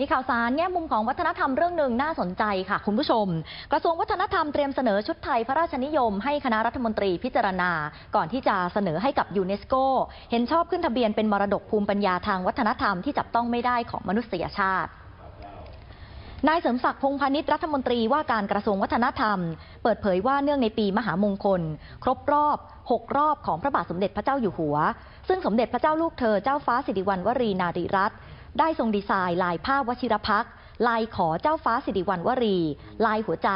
มีข่าวสารแง่มุมของวัฒนธรรมเรื่องหนึ่งน่าสนใจค่ะคุณผู้ชม กระทรวงวัฒนธรรมเตรียมเสนอชุดไทยพระราชนิยมให้คณะรัฐมนตรีพิจารณา ก่อนที่จะเสนอให้กับยูเนสโก เห็นชอบขึ้นทะเบียนเป็นมรดกภูมิปัญญาทางวัฒนธรรมที่จับต้องไม่ได้ของมนุษยชาตินายเสริมศักดิ์พงพาณิชย์รัฐมนตรีว่าการกระทรวงวัฒนธรรม เปิดเผยว่าเนื่องในปีมหามงคล ครบรอบ 6 รอบของพระบาทสมเด็จพระเจ้าอยู่หัว ซึ่งสมเด็จพระเจ้าลูกเธอเจ้าฟ้าสิริวัณวรีนารีรัตน์ ได้ทรงดีไซน์ลายผ้าวชิรพักลายขอเจ้าฟ้าสิริวัณวรี ลายหัวใจ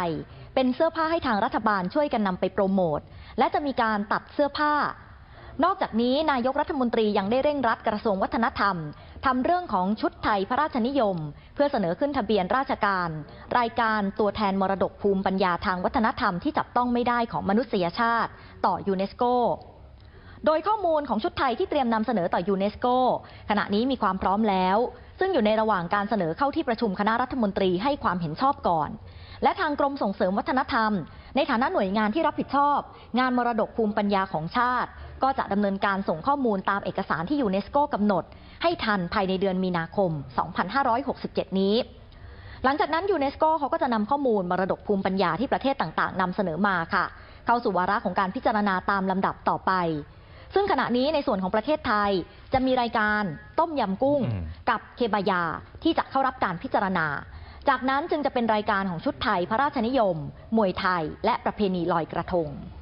เป็นเสื้อผ้าให้ทางรัฐบาลช่วยกันนำไปโปรโมท และจะมีการตัดเสื้อผ้า นอกจากนี้นายกรัฐมนตรียังได้เร่งรัดกระทรวงวัฒนธรรมทำเรื่องของชุดไทยพระราชนิยม เพื่อเสนอขึ้นทะเบียนราชการ รายการตัวแทนมรดกภูมิปัญญาทางวัฒนธรรมที่จับต้องไม่ได้ของมนุษยชาติ ต่อยูเนสโก โดยข้อมูลของชุดไทยที่เตรียมนำเสนอต่อยูเนสโกขณะนี้มีความพร้อมแล้ว ซึ่งอยู่ในระหว่างการเสนอเข้าที่ประชุมคณะรัฐมนตรีให้ความเห็นชอบก่อน และทางกรมส่งเสริมวัฒนธรรม ในฐานะหน่วยงานที่รับผิดชอบ งานมรดกภูมิปัญญาของชาติ ก็จะดำเนินการส่งข้อมูลตามเอกสารที่ยูเนสโกกำหนด ให้ทันภายในเดือนมีนาคม 2567 นี้หลังจากนั้นยูเนสโกเขาก็จะนำข้อมูลมรดกภูมิปัญญาที่ประเทศต่าง ๆนำเสนอมาค่ะ เข้าสู่วาระของการพิจารณาตามลำดับต่อไป ซึ่งขณะนี้ในส่วนของประเทศไทยจะมีรายการต้มยำกุ้งอืมกับเคบายาที่จะเข้ารับการพิจารณา จากนั้นจึงจะเป็นรายการของชุดไทยพระราชนิยมมวยไทย และประเพณีลอยกระทงครับ